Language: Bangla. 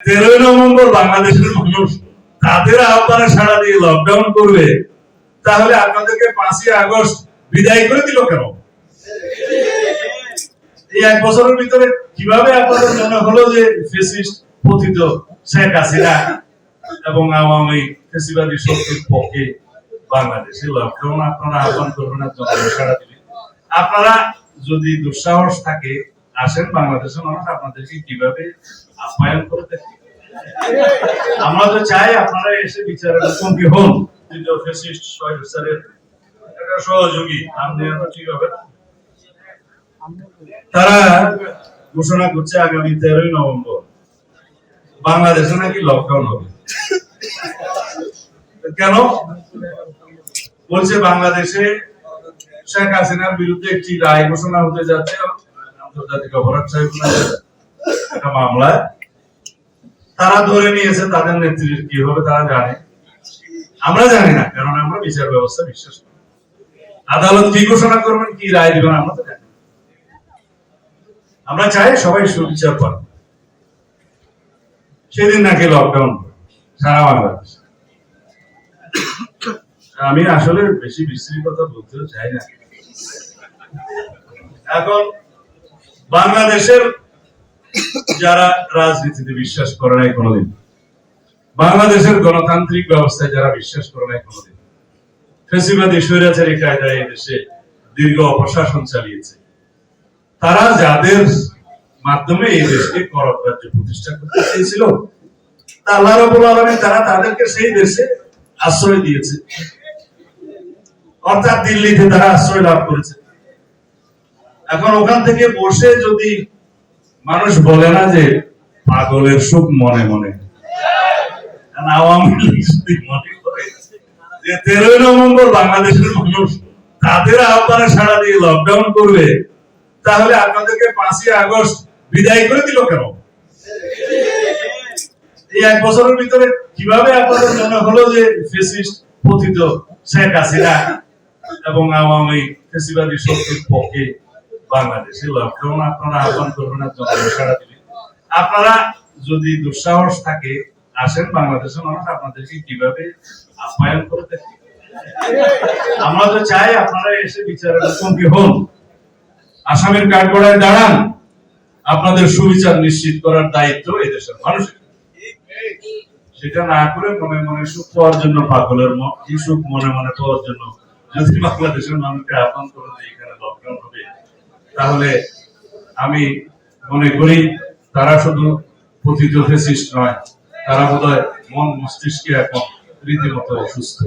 তেরোই নভেম্বর বাংলাদেশের মানুষ তাদের আহ্বানে সাড়া দিয়ে লকডাউন করবে, তাহলে আপনাদেরকে পাঁচই আগস্ট বিদায় করে দিল কেন? এই এক বছরের ভিতরে কীভাবে আপনাদের মনে হলো যে ফেসিস্ট পতিত শেখ হাসিনা এবং আওয়ামী ফেসিবাদী শক্তির পক্ষে বাংলাদেশে লকডাউন আপনারা আহ্বান করবেন সাড়া দিবে আপনারা যদি দুঃসাহস থাকে আসেন, বাংলাদেশের মানুষ আপনাদেরকে কীভাবে আপ্যায়ন করে দেখে আমরা তো চাই আপনারা এসে বিচারের মুখোমুখি হন। কিন্তু ফেসিস্ট স্যারের একটা সহযোগী এত ঠিক হবে? তারা ঘোষণা করছে আগামী তেরোই নভেম্বর, বাংলাদেশে নাকি লকডাউন হবে। কেন? বলছে বাংলাদেশে শেখ হাসিনার বিরুদ্ধে একটি রায় ঘোষণা হতে যাচ্ছে। আন্তর্জাতিক অপরাধ একটা মামলায় তারা ধরে নিয়েছে তাদের নেত্রীর কি হবে তারা জানে। আমরা জানি না, কারণ আমরা বিচার ব্যবস্থা বিশ্বাস করি আদালত কি ঘোষণা করবেন, কি রায় দিবেন, আমরা তো জানি আমরা চাই সবাই সুবিচার পান সেদিন নাকি লকডাউন সারা বাংলাদেশ। আমি আসলে বেশি বিশ্রী কথা বলতেও চাই না। এখন বাংলাদেশের যারা রাজনীতিতে বিশ্বাস করে নাই কোনোদিন, বাংলাদেশের গণতান্ত্রিক ব্যবস্থায় যারা বিশ্বাস করে নাই কোনোদিন, ফেসিবাদী স্বৈরাচারী কায়দায় দেশে দীর্ঘ অপশাসন চালিয়েছে। তারা যাদের মাধ্যমে এই দেশকে করক রাজ্য প্রতিষ্ঠা করতে চেয়েছিল আল্লাহ রাব্বুল আলামিন তারা তাদেরকে সেই দেশে আশ্রয় দিয়েছে। অর্থাৎ দিল্লিতে তারা আশ্রয় লাভ করেছে। এখন ওখান থেকে বসে যদি মানুষ বলে না যে পাগলের সুখ মনে মনে। আওয়ামী লীগ মনে করে যে তেরোই নভেম্বর বাংলাদেশের মানুষ তাদের আহ্বানে সাড়া দিয়ে লকডাউন করবে, তাহলে আপনাদেরকে পাঁচই আগস্ট বিদায় করে দিল কেন? এই এক বছরের ভিতরে কীভাবে আপনাদের মনে হলো যে ফেসিস্ট পতিত শেখ হাসিনা এবং আওয়ামী ফেসিবাদী শক্তির পক্ষে বাংলাদেশে লকডাউন আপনারা আহ্বান করবেন জনগণ আপনারা যদি দুঃসাহস থাকে, আসেন বাংলাদেশের মানুষ আপনাদেরকে কীভাবে আপ্যায়ন করে আমরা তো চাই আপনারা এসে বিচারের মুখোমুখি হন। আসামের কাঠগড়ায় দাঁড়ান। আপনাদের সুবিচার নিশ্চিত করার দায়িত্ব এদেশের মানুষের। সেটা না করে মনে মনে সুখ পাওয়ার জন্য পাগলের কি সুখ মনে মনে পাওয়ার জন্য যদি বাংলাদেশের মানুষকে আহ্বান করে এখানে লকডাউন তাহলে আমি মনে করি তারা শুধু পতিত ফেসিস্ট নয়, তারা বোধহয় মন মস্তিষ্কে এখন রীতিমতো অসুস্থ।